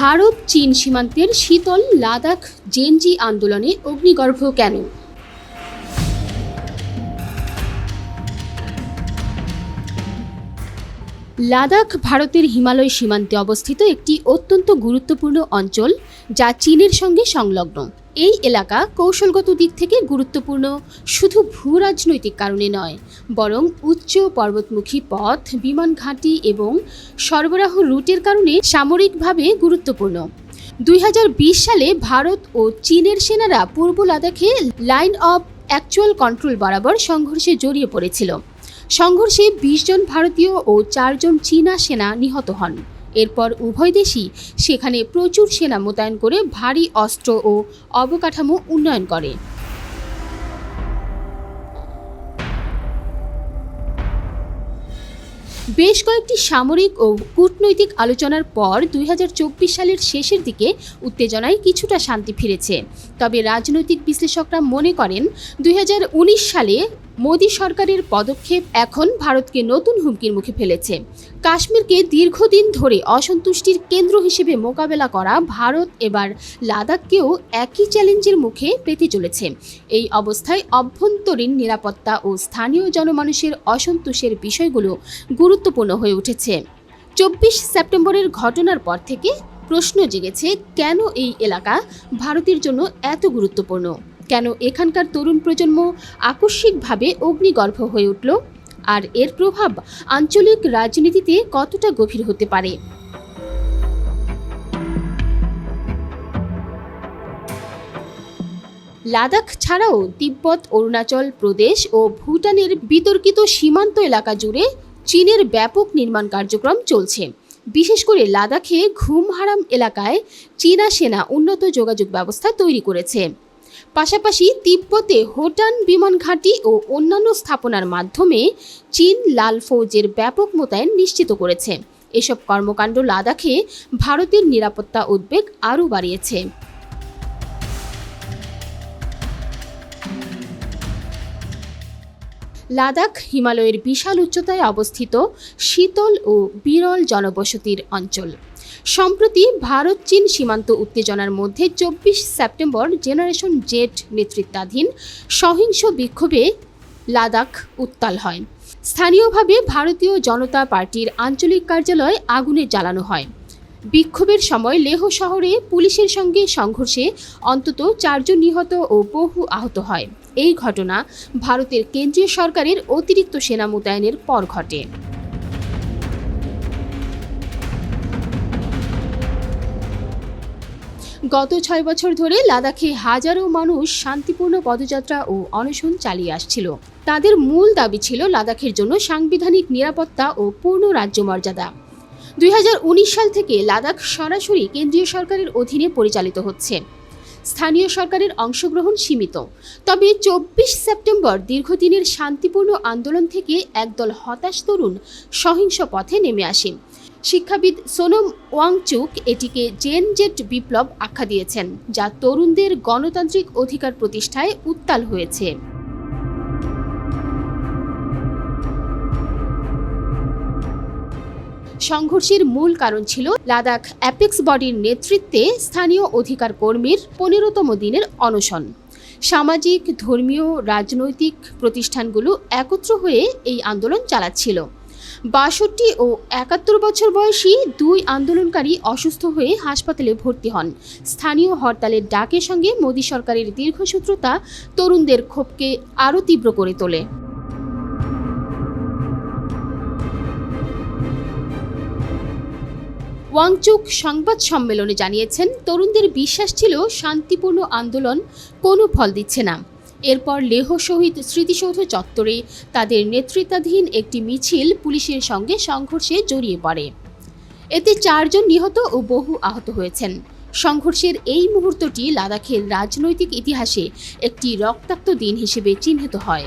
ভারত, চীন সীমান্তের শীতল লাদাখ জেনজি আন্দোলনে অগ্নিগর্ভ কেন? লাদাখ ভারতের হিমালয় সীমান্তে অবস্থিত একটি অত্যন্ত গুরুত্বপূর্ণ অঞ্চল যা চীনের সঙ্গে সংলগ্ন। এই এলাকা কৌশলগত দিক থেকে গুরুত্বপূর্ণ, শুধু ভূ রাজনৈতিক কারণে নয়, বরং উচ্চ পর্বতমুখী পথ, বিমান ঘাঁটি এবং সরবরাহ রুটের কারণে সামরিকভাবে গুরুত্বপূর্ণ। দুই হাজার বিশ সালে ভারত ও চীনের সেনারা পূর্ব লাদাখে লাইন অফ অ্যাকচুয়াল কন্ট্রোল বরাবর সংঘর্ষে জড়িয়ে পড়েছিল। সংঘর্ষে বিশ জন ভারতীয় ও চারজন চীনা সেনা নিহত হন। এরপর উভয় দেশই সেখানে প্রচুর সেনা মোতায়েন করে ভারী অস্ত্র ও অবকাঠামো উন্নয়ন করে। বেশ কয়েকটি সামরিক ও কূটনৈতিক আলোচনার পর দুই হাজার চব্বিশ সালের শেষের দিকে উত্তেজনায় কিছুটা শান্তি ফিরেছে। তবে রাজনৈতিক বিশ্লেষকরা মনে করেন, দুই হাজার উনিশ সালে মোদী সরকারের পদক্ষেপ এখন ভারতকে নতুন হুমকির মুখে ফেলেছে। কাশ্মীরকে দীর্ঘদিন ধরে অসন্তুষ্টির কেন্দ্র হিসেবে মোকাবেলা করা ভারত এবার লাদাখকেও একই চ্যালেঞ্জের মুখে পেতে চলেছে। এই অবস্থায় অভ্যন্তরীণ নিরাপত্তা ও স্থানীয় জনমানুষের অসন্তোষের বিষয়গুলো গুরুত্বপূর্ণ হয়ে উঠেছে। চব্বিশ সেপ্টেম্বরের ঘটনার পর থেকে প্রশ্ন জেগেছে, কেন এই এলাকা ভারতের জন্য এত গুরুত্বপূর্ণ? কেন এখানকার তরুণ প্রজন্ম আকস্মিকভাবে অগ্নিগর্ভ হয়ে উঠল? আর এর প্রভাব আঞ্চলিক রাজনীতিতে কতটা গভীর হতে পারে? লাদাখ ছাড়াও তিব্বত, অরুণাচল প্রদেশ ও ভুটানের বিতর্কিত সীমান্ত এলাকা জুড়ে চীনের ব্যাপক নির্মাণ কার্যক্রম চলছে। বিশেষ করে লাদাখে ঘুম হারাম এলাকায় চীনা সেনা উন্নত যোগাযোগ ব্যবস্থা তৈরি করেছে। পাশাপাশি তিব্বতে হোটান বিমান ঘাঁটি ও অন্যান্য স্থাপনার মাধ্যমে চীন লাল ফৌজের ব্যাপক মোতায়েন নিশ্চিত করেছে। এসব কর্মকাণ্ড লাদাখে ভারতের নিরাপত্তা উদ্বেগ আরও বাড়িয়েছে। লাদাখ হিমালয়ের বিশাল উচ্চতায় অবস্থিত শীতল ও বিরল জনবসতির অঞ্চল। সম্প্রতি ভারত চীন সীমান্ত উত্তেজনার মধ্যে চব্বিশ সেপ্টেম্বর জেনারেশন জেট নেতৃত্বাধীন সহিংস বিক্ষোভে লাদাখ উত্তাল হয়। স্থানীয়ভাবে ভারতীয় জনতা পার্টির আঞ্চলিক কার্যালয় আগুনে জ্বালানো হয়। বিক্ষোভের সময় লেহ শহরে পুলিশের সঙ্গে সংঘর্ষে অন্তত চারজন নিহত ও বহু আহত হয়। এই ঘটনা ভারতের কেন্দ্রীয় সরকারের অতিরিক্ত সেনা মোতায়েনের পর ঘটে। গত ছয় বছর ধরে লাদাখে হাজারো মানুষ শান্তিপূর্ণ পদযাত্রা ও অনশন চালিয়ে আসছিল। তাদের মূল দাবি ছিল লাদাখের জন্য সাংবিধানিক নিরাপত্তা ও পূর্ণ রাজ্য মর্যাদা দুই হাজার উনিশ সাল থেকে লাদাখ সরাসরি কেন্দ্রীয় সরকারের অধীনে পরিচালিত হচ্ছে। স্থানীয় সরকারের অংশগ্রহণ সীমিত। তবে চব্বিশ সেপ্টেম্বর দীর্ঘদিনের শান্তিপূর্ণ আন্দোলন থেকে একদল হতাশ তরুণ সহিংস পথে নেমে আসে। শিক্ষাবিদ সোনম ওয়াংচুক এটিকে জেন জেট বিপ্লব আখ্যা দিয়েছেন, যা তরুণদের গণতান্ত্রিক অধিকার প্রতিষ্ঠায় উত্তাল হয়েছে। সংঘর্ষের মূল কারণ ছিল লাদাখ অ্যাপেক্স বডির নেতৃত্বে স্থানীয় অধিকার কর্মীর পনেরোতম দিনের অনশন। সামাজিক, ধর্মীয়, রাজনৈতিক প্রতিষ্ঠানগুলো একত্র হয়ে এই আন্দোলন চালাচ্ছিল। বাষট্টি ও একাত্তর বছর বয়সী দুই আন্দোলনকারী অসুস্থ হয়ে হাসপাতালে ভর্তি হন। স্থানীয় হরতালের ডাকের সঙ্গে মোদী সরকারের দীর্ঘসূত্রতা তরুণদের ক্ষোভকে আরও তীব্র করে তোলে। ওয়াংচুক সংবাদ সম্মেলনে জানিয়েছেন, তরুণদের বিশ্বাস ছিল শান্তিপূর্ণ আন্দোলন কোনো ফল দিচ্ছে না। এরপর লেহ শহীদ স্মৃতিসৌধ চত্বরে তাদের নেতৃত্বাধীন একটি মিছিল পুলিশের সঙ্গে সংঘর্ষে জড়িয়ে পড়ে। এতে চারজন নিহত ও বহু আহত হয়েছেন। সংঘর্ষের এই মুহূর্তটি লাদাখের রাজনৈতিক ইতিহাসে একটি রক্তাক্ত দিন হিসেবে চিহ্নিত হয়।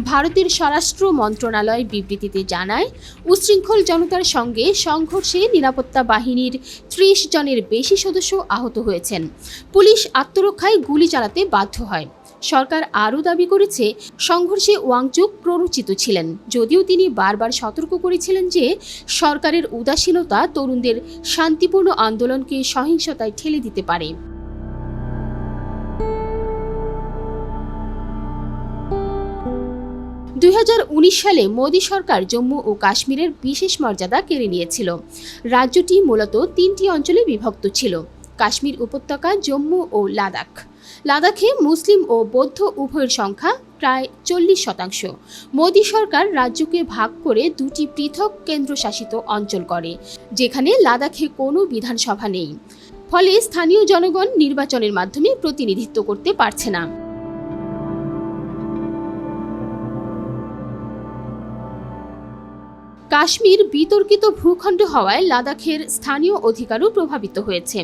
ভারতের স্বরাষ্ট্র মন্ত্রণালয় বিবৃতিতে জানায়, উচ্ছৃঙ্খল জনতার সঙ্গে সংঘর্ষে নিরাপত্তা বাহিনীর ত্রিশ জনের বেশি সদস্য আহত হয়েছেন। পুলিশ আত্মরক্ষায় গুলি চালাতে বাধ্য হয়। সরকার আরও দাবি করেছে, সংঘর্ষে ওয়াংচুক প্ররোচিত ছিলেন। যদিও তিনি বারবার সতর্ক করেছিলেন যে, সরকারের উদাসীনতা তরুণদের শান্তিপূর্ণ আন্দোলনকে সহিংসতায় ঠেলে দিতে পারে। দুই হাজার উনিশ সালে মোদী সরকার জম্মু ও কাশ্মীরের বিশেষ মর্যাদা কেড়ে নিয়েছিল। রাজ্যটি মূলত তিনটি অঞ্চলে বিভক্ত ছিল, কাশ্মীর উপত্যকা, জম্মু ও লাদাখ। লাদাখে মুসলিম ও বৌদ্ধ উভয়ের সংখ্যা প্রায় চল্লিশ শতাংশ। মোদী সরকার রাজ্যকে ভাগ করে দুটি পৃথক কেন্দ্রশাসিত অঞ্চল করে, যেখানে লাদাখে কোনো বিধানসভা নেই। ফলে স্থানীয় জনগণ নির্বাচনের মাধ্যমে প্রতিনিধিত্ব করতে পারছে না। কাশ্মীর বিতর্কিত ভূখণ্ড হওয়ায় লাদাখের স্থানীয় অধিকারও প্রভাবিত হয়েছে।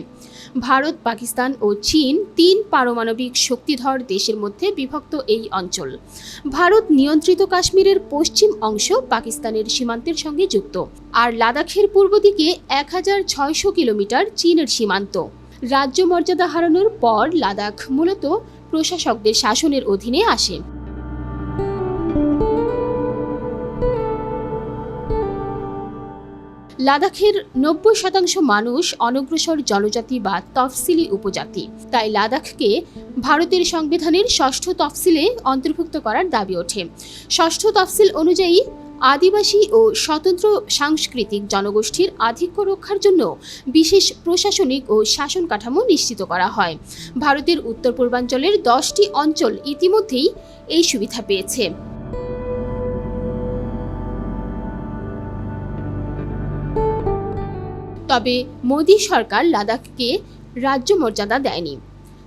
ভারত, পাকিস্তান ও চীন তিন পারমাণবিক শক্তিধর দেশের মধ্যে বিভক্ত এই অঞ্চল। ভারত নিয়ন্ত্রিত কাশ্মীরের পশ্চিম অংশ পাকিস্তানের সীমান্তের সঙ্গে যুক্ত, আর লাদাখের পূর্ব দিকে এক হাজার ছয়শো কিলোমিটার চীনের সীমান্ত। রাজ্য মর্যাদা হারানোর পর লাদাখ মূলত প্রশাসকদের শাসনের অধীনে আসে। লাদাখের নব্বই শতাংশ মানুষ অনগ্রসর জনজাতি বা তফসিলি উপজাতি। তাই লাদাখকে ভারতের সংবিধানের ষষ্ঠ তফসিলে অন্তর্ভুক্ত করার দাবি ওঠে। ষষ্ঠ তফসিল অনুযায়ী আদিবাসী ও স্বতন্ত্র সাংস্কৃতিক জনগোষ্ঠীর আধিক্য রক্ষার জন্য বিশেষ প্রশাসনিক ও শাসন কাঠামো নিশ্চিত করা হয়। ভারতের উত্তর পূর্বাঞ্চলের দশটি অঞ্চল ইতিমধ্যেই এই সুবিধা পেয়েছে। তবে মোদী সরকার লাদাখকে রাজ্য মর্যাদা দেয়নি।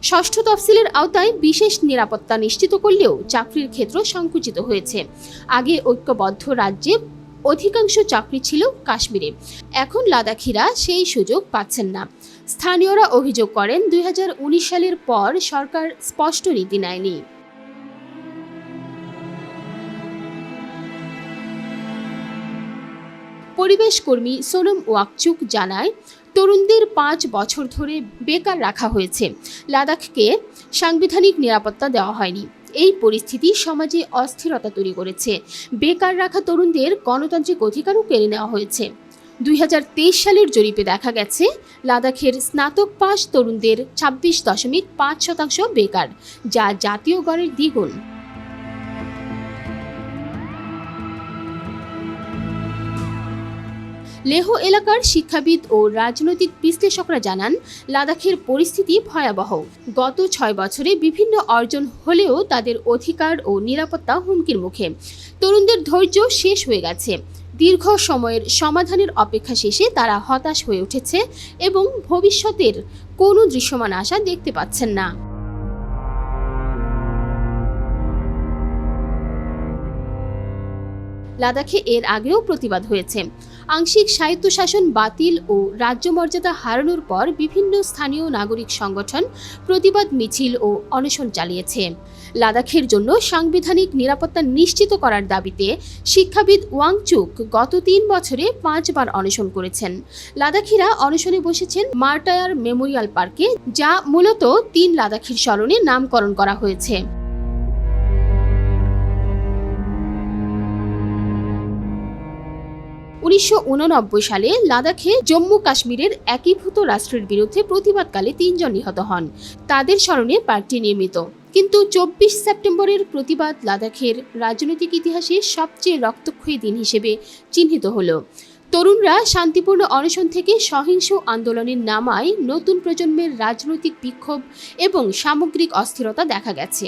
ষষ্ঠ তফসিলের আওতায় বিশেষ নিরাপত্তা নিশ্চিত করলেও চাকরির ক্ষেত্র সংকুচিত হয়েছে। আগে ঐক্যবদ্ধ রাজ্যে অধিকাংশ চাকরি ছিল কাশ্মীরে। এখন লাদাখিরা সেই সুযোগ পাচ্ছেন না। স্থানীয়রা অভিযোগ করেন, দুই হাজার উনিশ সালের পর সরকার স্পষ্ট নীতি নেয়নি। পরিবেশ কর্মী সোনম ওয়াকচুক জানায়, তরুণদের পাঁচ বছর ধরে বেকার রাখা হয়েছে। লাদাখকে সাংবিধানিক নিরাপত্তা দেওয়া হয়নি। এই পরিস্থিতি সমাজে অস্থিরতা তৈরি করেছে। বেকার রাখা তরুণদের গণতান্ত্রিক অধিকারও কেড়ে নেওয়া হয়েছে। দুই হাজার তেইশ সালের জরিপে দেখা গেছে, লাদাখের স্নাতক পাস তরুণদের ছাব্বিশ দশমিক পাঁচ শতাংশ বেকার, যা জাতীয় গড়ের দ্বিগুণ। লেহ এলাকার শিক্ষাবিদ ও রাজনৈতিক বিশ্লেষকরা জানান, লাদাখের পরিস্থিতি ভয়াবহ। গত ছয় বছরে বিভিন্ন অর্জন হলেও তাদের অধিকার ও নিরাপত্তা হুমকির মুখে। তরুণদের ধৈর্য শেষ হয়ে গেছে। দীর্ঘ সময়ের সমাধানের অপেক্ষা শেষে তারা হতাশ হয়ে উঠেছে এবং ভবিষ্যতের কোনো দৃশ্যমান আশা দেখতে পাচ্ছেন না। লাদাখে এর আগেও প্রতিবাদ হয়েছে। আংশিক স্বায়ত্তশাসন বাতিল ও রাজ্য মর্যাদা হারানোর পর বিভিন্ন স্থানীয় নাগরিক সংগঠন প্রতিবাদ, মিছিল ও অনশন চালিয়েছে। লাদাখের জন্য সাংবিধানিক নিরাপত্তা নিশ্চিত করার দাবিতে শিক্ষাবিদ ওয়াংচুক গত তিন বছরে পাঁচবার অনশন করেছেন। লাদাখিরা অনশনে বসেছেন মার্টায়ার মেমোরিয়াল পার্কে, যা মূলত তিন লাদাখির স্মরণে নামকরণ করা হয়েছে। উনিশশো উননব্বই সালে লাদাখে জম্মু কাশ্মীরের একীভূত রাষ্ট্রের বিরুদ্ধে প্রতিবাদকালে তিনজন নিহত হন। তাদের স্মরণে পার্কটি নির্মিত। কিন্তু চব্বিশ সেপ্টেম্বরের প্রতিবাদ লাদাখের রাজনৈতিক ইতিহাসে সবচেয়ে রক্তক্ষয়ী দিন হিসেবে চিহ্নিত হলো। তরুণরা শান্তিপূর্ণ অনশন থেকে সহিংস আন্দোলনের নামায় নতুন প্রজন্মের রাজনৈতিক বিক্ষোভ এবং সামগ্রিক অস্থিরতা দেখা গেছে।